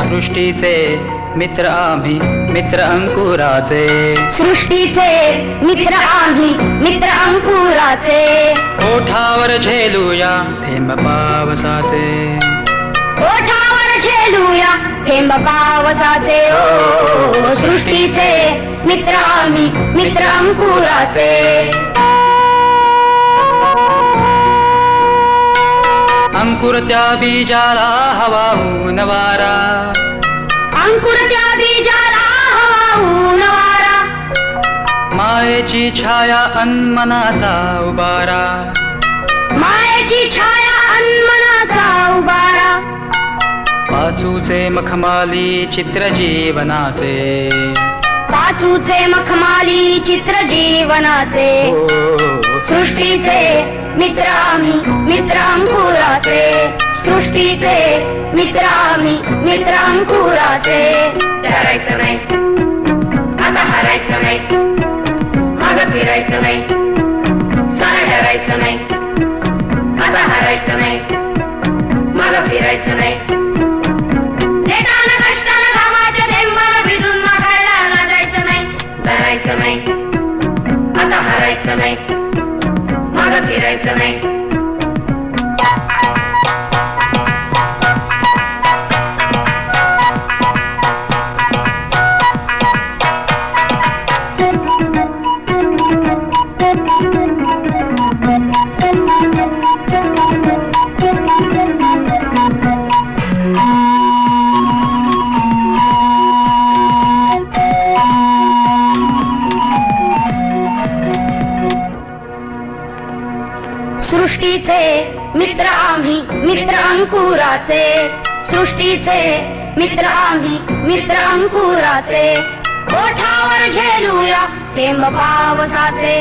सृष्टीचे मित्र आम्ही मित्र अंकुराचे. सृष्टीचे मित्र आम्ही मित्र अंकुराचे. ओठावर झेलूया थेंब पावसाचे. ओठावर झेलूया थेंब पावसाचे. ओ सृष्टीचे मित्र आम्ही मित्र अंकुराचे. अंकुर त्या बीजाला हवा ऊन वारा अंकुर त्या बीजाला हवा ऊन वारा मायेची छाया अन्मनाचा उबारा मायेची छाया अन्मनाचा उबारा पाचूचे मखमाली चित्र जीवनाचे पाचूचे मखमाली चित्र जीवनाचे सृष्टीचे मित्र आम्ही मित्र अंकुराचे सृष्टीचे मित्र आम्ही मित्र अंकुराचे डरायचं नाही. आता हरायचं नाही. माग फिरायचं नाही. सारा डरायचं नाही. आता हरायचं नाही. माग फिरायचं नाही. भिजून मागायला नाही. नाही. आता हरायचं नाही. माग सृष्टीचे मित्र आम्ही मित्र अंकुराचे. सृष्टीचे मित्र आम्ही मित्र अंकुराचे. ओठावर झेलूया थेंब पावसाचे.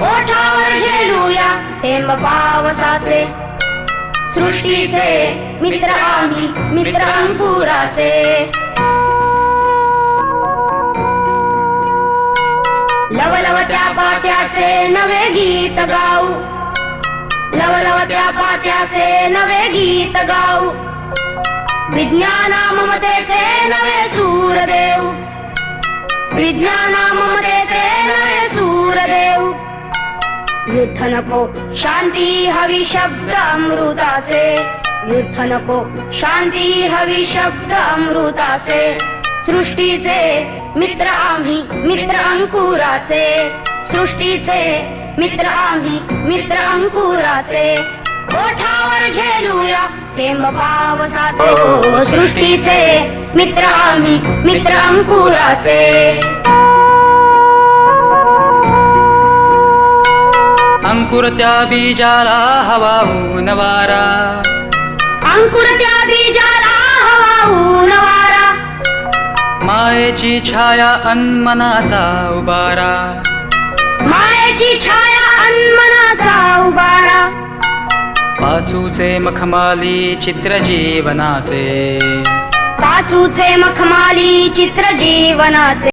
ओठावर झेलूया थेंब पावसाचे. सृष्टीचे मित्र आम्ही मित्र अंकुराचे. लवलवत्या पात्याचे नवे गीत गाऊ. लवलवत्या पात्याचे नवे गीत गाऊ. विज्ञाना ममतेचे नवे सूर देऊ. विज्ञाना ममतेचे नवे सूर देऊ. युद्ध नको शांती हवी शब्द अमृताचे. युद्ध नको शांती हवी शब्द अमृताचे. सृष्टीचे मित्र आम्ही मित्र अंकुराचे. सृष्टीचे मित्र आम्ही मित्र अंकुराचे. ओठावर झेलूया थेंब पावसाचे ओ सृष्टीचे. मित्र आम्ही मित्र अंकुराचे. अंकुर त्या बीजाला हवा ऊन वारा. अंकुर त्या बीजाला हवा ऊन वारा. मायेची छाया अन्मनाचा उबारा. मायेची छाया अन्मनाचा उबारा. पाचूचे मखमाली चित्र जीवनाचे पाचूचे मखमाली चित्र जीवनाचे